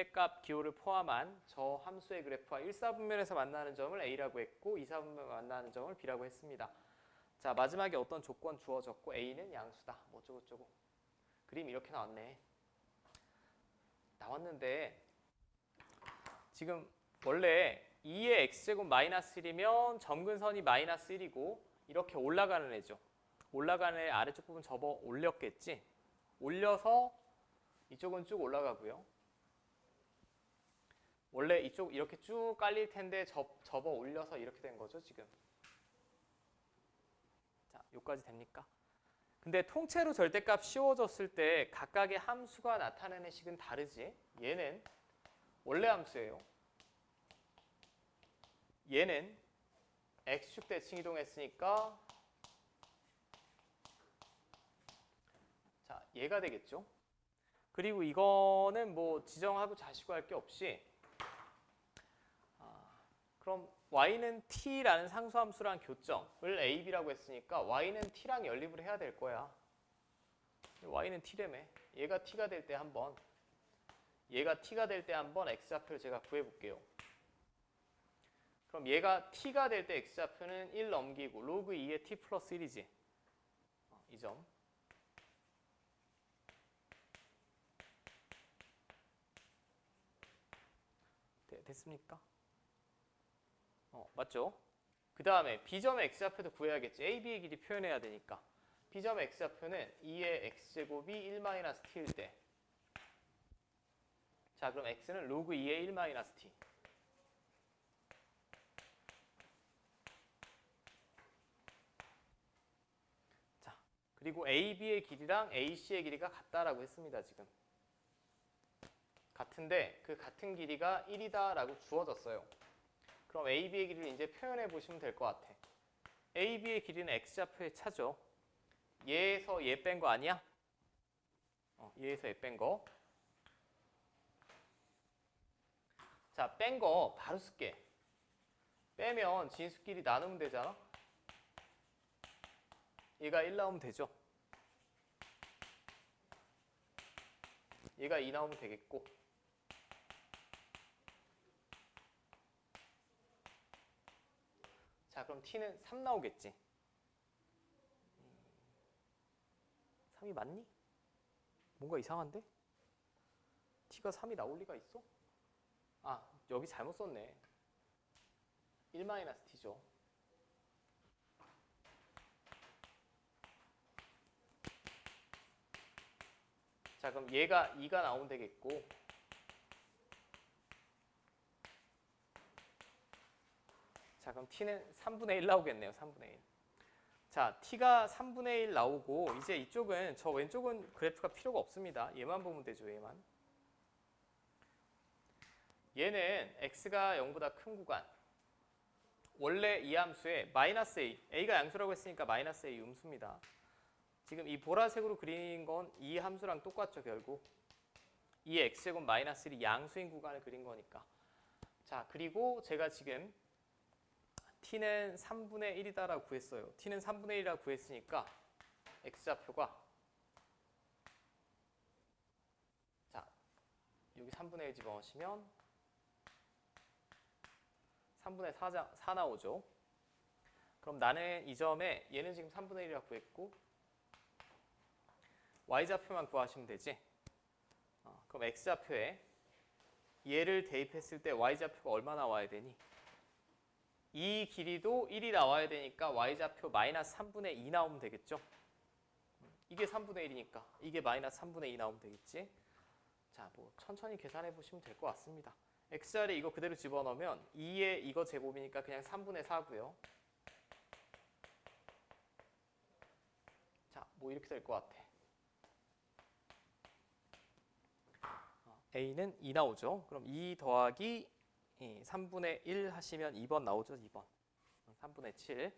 절대값 기호를 포함한 저 함수의 그래프와 1사분면에서 만나는 점을 A라고 했고 2사분면에서 만나는 점을 B라고 했습니다. 자 마지막에 어떤 조건 주어졌고 A는 양수다. 뭐 어쩌고저쩌고. 그림 이렇게 나왔네. 나왔는데 지금 원래 2의 x제곱 마이너스 1이면 점근선이 마이너스 1이고 이렇게 올라가는 애죠. 올라가는 애 아래쪽 부분 접어 올렸겠지. 올려서 이쪽은 쭉 올라가고요. 원래 이쪽 이렇게 쭉 깔릴 텐데 접, 접어 올려서 이렇게 된 거죠 지금. 자, 여기까지 됩니까? 근데 통째로 절대값 씌워졌을 때 각각의 함수가 나타내는 식은 다르지. 얘는 원래 함수예요. 얘는 x축 대칭 이동했으니까 자 얘가 되겠죠. 그리고 이거는 뭐 지정하고 자시고 할 게 없이 아, 그럼 y는 t라는 상수함수랑 교점을 a, b라고 했으니까 y는 t랑 연립을 해야 될 거야. y는 t라며. 얘가 t가 될 때 한번 얘가 t가 될 때 한번 x좌표를 제가 구해볼게요. 그럼 얘가 t가 될 때 x좌표는 1 넘기고 로그 2의 t 플러스 1이지. 어, 이 점. 네, 됐습니까? 어, 맞죠? 그 다음에 b점의 x좌표도 구해야겠지. a, b의 길이 표현해야 되니까. b점의 x좌표는 2의 x제곱이 1-t일 때. 자, 그럼 x는 로그 2의 1-t. 자, 그리고 AB의 길이랑 AC의 길이가 같다라고 했습니다, 지금. 같은데 그 같은 길이가 1이다라고 주어졌어요. 그럼 AB의 길이를 이제 표현해 보시면 될 것 같아. AB의 길이는 X좌표의 차죠. 얘에서 얘 뺀 거 아니야? 어, 얘에서 얘 뺀 거. 자, 뺀 거 바로 쓸게. 빼면 진수끼리 나누면 되잖아. 얘가 1 나오면 되죠. 얘가 2 나오면 되겠고. 그럼 t는 3 나오겠지. 3이 맞니? 뭔가 이상한데? t가 3이 나올 리가 있어? 아, 여기 잘못 썼네. 1-t죠. 자, 그럼 얘가 2가 나오면 되겠고 자, 그럼 t는 3분의 1 나오겠네요. 3분의 1. 자, t가 3분의 1 나오고 이제 이쪽은 저 왼쪽은 그래프가 필요가 없습니다. 얘만 보면 되죠. 얘만. 얘는 x가 0보다 큰 구간. 원래 이 함수에 마이너스 a, a가 양수라고 했으니까 마이너스 a 음수입니다. 지금 이 보라색으로 그린 건 이 함수랑 똑같죠, 결국. 이 x제곱 마이너스 1이 양수인 구간을 그린 거니까. 자, 그리고 제가 지금 t는 3분의 1이다라고 구했어요. t는 3분의 1이라고 구했으니까 x좌표가 자, 여기 3분의 1 집어넣으시면 3분의 4, 4 나오죠. 그럼 나는 이 점에 얘는 지금 3분의 1이라고 구했고 y좌표만 구하시면 되지. 어, 그럼 x좌표에 얘를 대입했을 때 y좌표가 얼마 나와야 되니? 이 길이도 1이 나와야 되니까 y좌표 마이너스 3분의 2 나오면 되겠죠? 이게 3분의 1이니까 이게 마이너스 3분의 2 나오면 되겠지? 자, 뭐 천천히 계산해 보시면 될 것 같습니다. x자리 이거 그대로 집어넣으면 2의 이거 제곱이니까 그냥 3분의 4고요. 자, 뭐 이렇게 될 것 같아. 어, a는 2 나오죠. 그럼 2 더하기 3분의 1 하시면 2번 나오죠. 2번. 3분의 7.